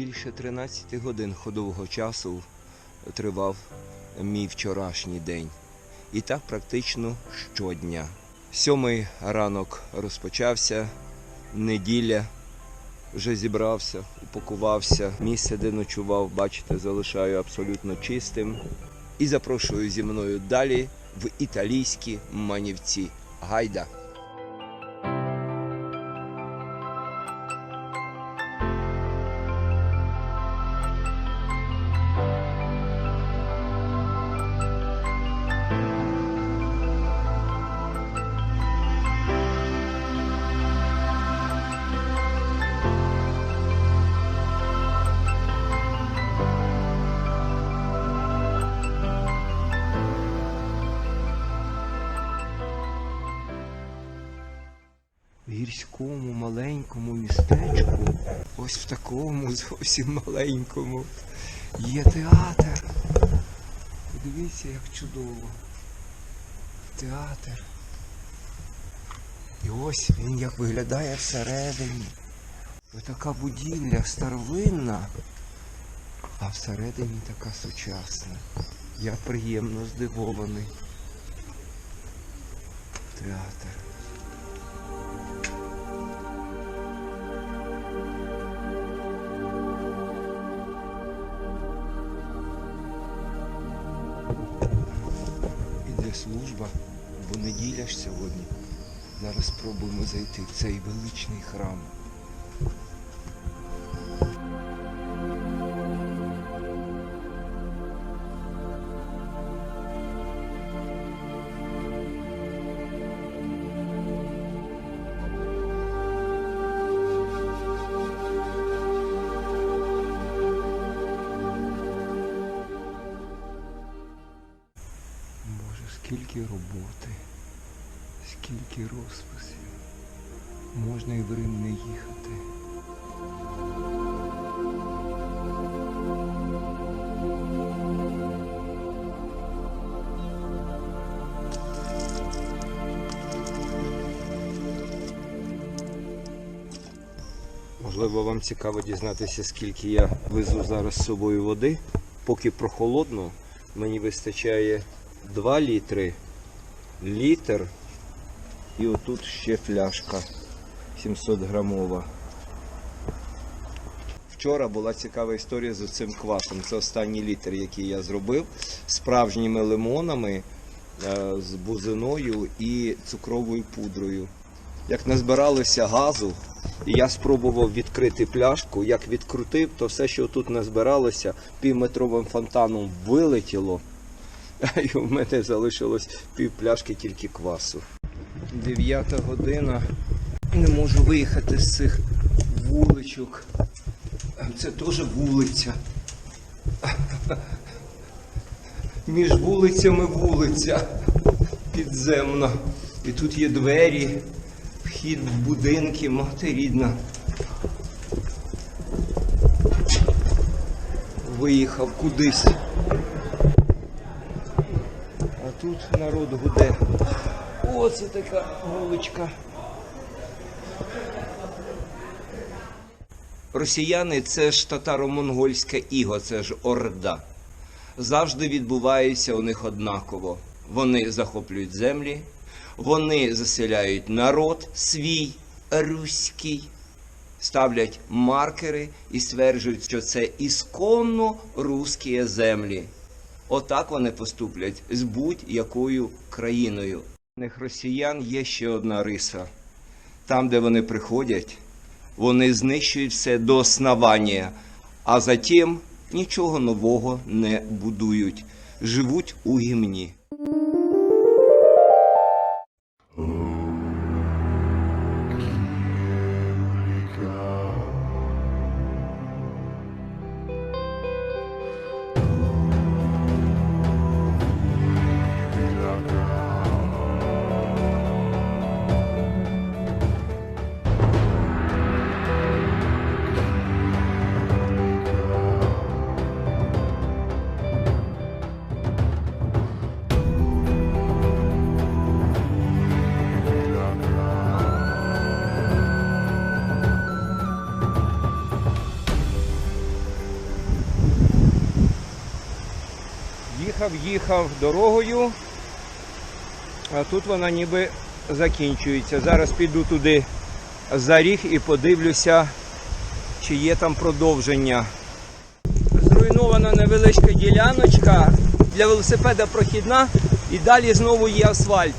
Більше 13 годин ходового часу тривав мій вчорашній день. І так практично щодня. Сьомий ранок розпочався, неділя вже зібрався, упакувався. Місце, де ночував, бачите, залишаю абсолютно чистим. І запрошую зі мною далі в італійські манівці. Гайда! В гірському маленькому містечку, ось в такому зовсім маленькому, є театр. Подивіться, як чудово. Театр. І ось він як виглядає всередині. Ось така будівля старовинна, а всередині така сучасна. Я приємно здивований. Театр. Неділя ж сьогодні. Зараз спробуємо зайти в цей величний храм. Боже, скільки роботи, скільки розписів. Можна і в Рим не їхати. Можливо, вам цікаво дізнатися, скільки я везу зараз з собою води. Поки прохолодно, мені вистачає 2 літри, літр і отут ще фляжка 700 грамова. Вчора була цікава історія з цим квасом. Це останній літр, який я зробив справжніми лимонами, е, з бузиною і цукровою пудрою. Як назбиралося газу, я спробував відкрити пляшку. Як відкрутив, то все, що тут назбиралося, півметровим фонтаном вилетіло. І в мене залишилось пів пляшки тільки квасу. Дев'ята година. Не можу виїхати з цих вуличок. Це теж вулиця. Між вулицями вулиця підземна. І тут є двері, вхід в будинки, мати рідна. Виїхав кудись. А тут народ гуде. Оце така вуличка. Росіяни це ж татаро-монгольська іго, це ж орда. Завжди відбувається у них однаково. Вони захоплюють землі, вони заселяють народ свій руський, ставлять маркери і стверджують, що це ісконно русські землі. Отак вони поступлять з будь-якою країною. Росіян є ще одна риса. Там, де вони приходять, вони знищують все до основання, а затім нічого нового не будують, живуть у гімні. Їхав, їхав дорогою, а тут вона ніби закінчується. Зараз піду туди за ріг і подивлюся, чи є там продовження. Зруйнована невеличка діляночка для велосипеда прохідна і далі знову є асфальт.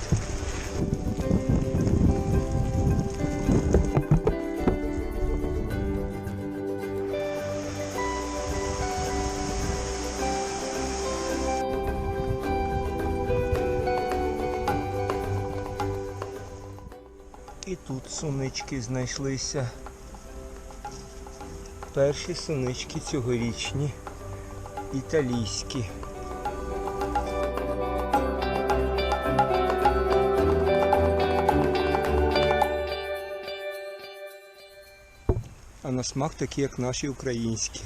І тут сунички знайшлися. Перші сунички цьогорічні, італійські. А на смак такі, як наші українські.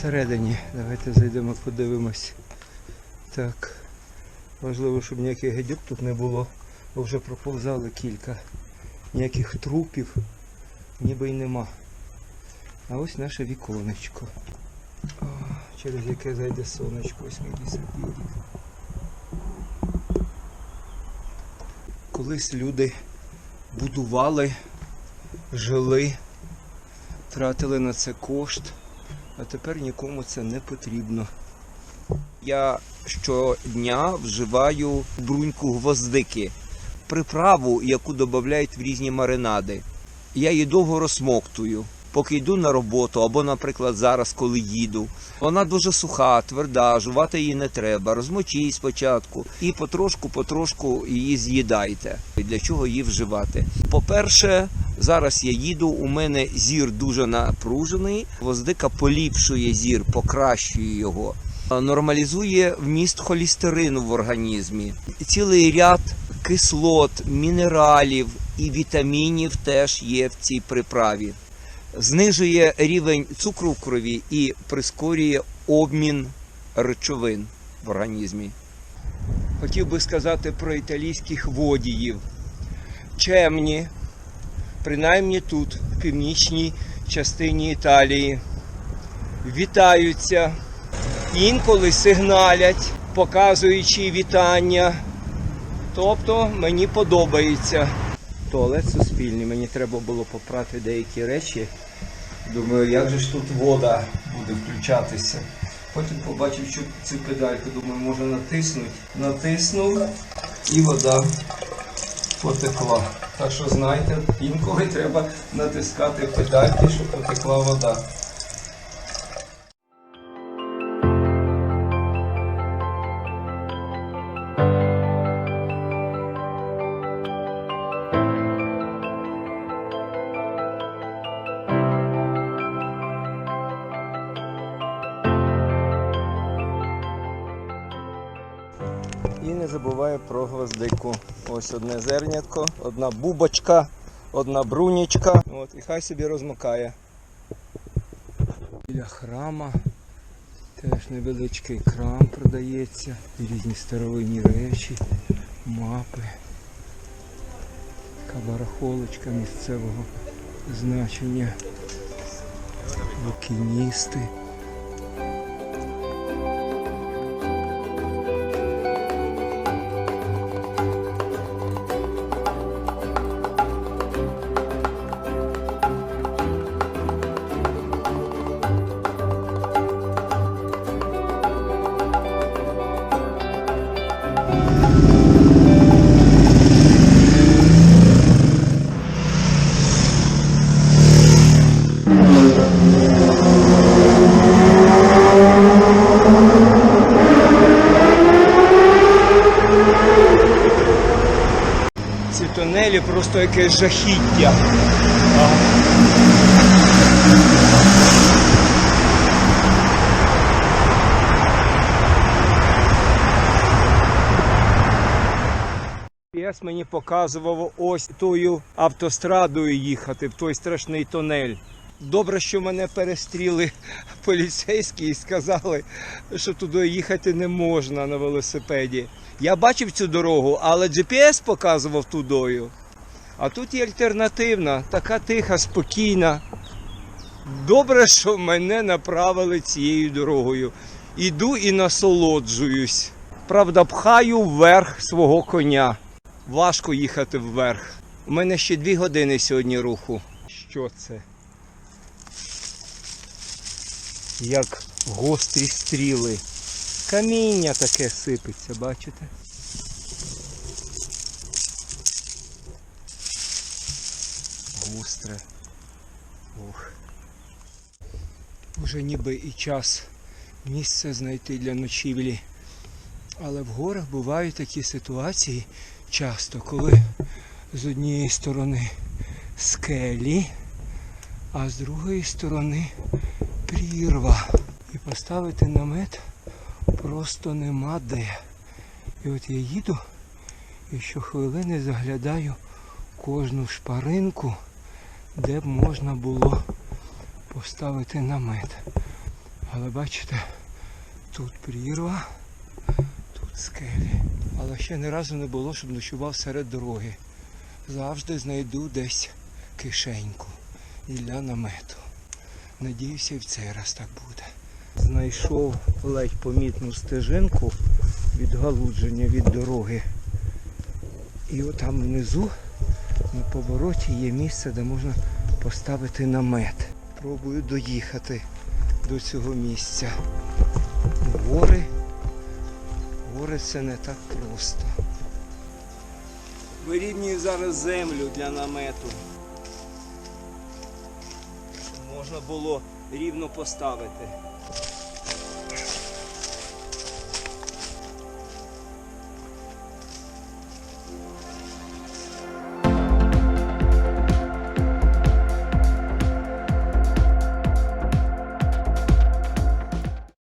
Всередині? Давайте зайдемо, подивимось. Так. Важливо, щоб ніяких гадюк тут не було, бо вже проповзали кілька. Ніяких трупів ніби й нема. А ось наше віконечко. О, через яке зайде сонечко, ось мій лісопілів. Колись люди будували, жили, тратили на це кошт, а тепер нікому це не потрібно. Я щодня вживаю бруньку гвоздики, приправу, яку додають в різні маринади. Я її довго розсмоктую, поки йду на роботу, або, наприклад, зараз, коли їду. Вона дуже суха, тверда, жувати її не треба. Розмочіть спочатку і потрошку-потрошку її з'їдайте. Для чого її вживати? По-перше, зараз я їду, у мене зір дуже напружений. Гвоздика поліпшує зір, покращує його нормалізує вміст холістерину в організмі. Цілий ряд кислот, мінералів і вітамінів теж є в цій приправі. Знижує рівень цукру в крові і прискорює обмін речовин в організмі. Хотів би сказати про італійських водіїв. Чемні, принаймні тут, в північній частині Італії, вітаються інколи сигналять, показуючи вітання. Тобто мені подобається. Туалет суспільний, мені треба було попрати деякі речі. Думаю, як же ж тут вода буде включатися. Потім побачив, що цю педальку, думаю, може натиснути. Натиснув і вода потекла. Так що знаєте, інколи треба натискати педальки, щоб потекла вода. І забуває про гвоздику. Ось одне зернятко, одна бубочка, одна брунічка. От, і хай собі розмокає. Біля храма теж невеличкий крам продається. Різні старовинні речі, мапи. Така барахолочка місцевого значення. Букіністи. Тунелі просто якесь жахіття. Мені показував ось тою автострадою їхати в той страшний тунель. Добре, що мене перестріли поліцейські і сказали, що туди їхати не можна на велосипеді. Я бачив цю дорогу, але GPS показував тудою. А тут є альтернативна, така тиха, спокійна. Добре, що мене направили цією дорогою. Іду і насолоджуюсь. Правда, пхаю вверх свого коня. Важко їхати вверх. У мене ще дві години сьогодні руху. Що це? Як гострі стріли. Каміння таке сипеться, бачите? Гостре. Ох. Уже ніби і час місце знайти для ночівлі. Але в горах бувають такі ситуації часто, коли з однієї сторони скелі, а з другої сторони прірва. І поставити намет просто нема де. І от я їду і щохвилини заглядаю кожну шпаринку, де б можна було поставити намет. Але бачите, тут прірва, тут скелі. Але ще ні разу не було, щоб ночував серед дороги. Завжди знайду десь кишеньку для намету. Надіюся, і в цей раз так буде. Знайшов ледь помітну стежинку відгалудження від дороги. І отам внизу на повороті є місце, де можна поставити намет. Пробую доїхати до цього місця. Гори. Гори це не так просто. Вирівнюю зараз землю для намету. Можна було рівно поставити.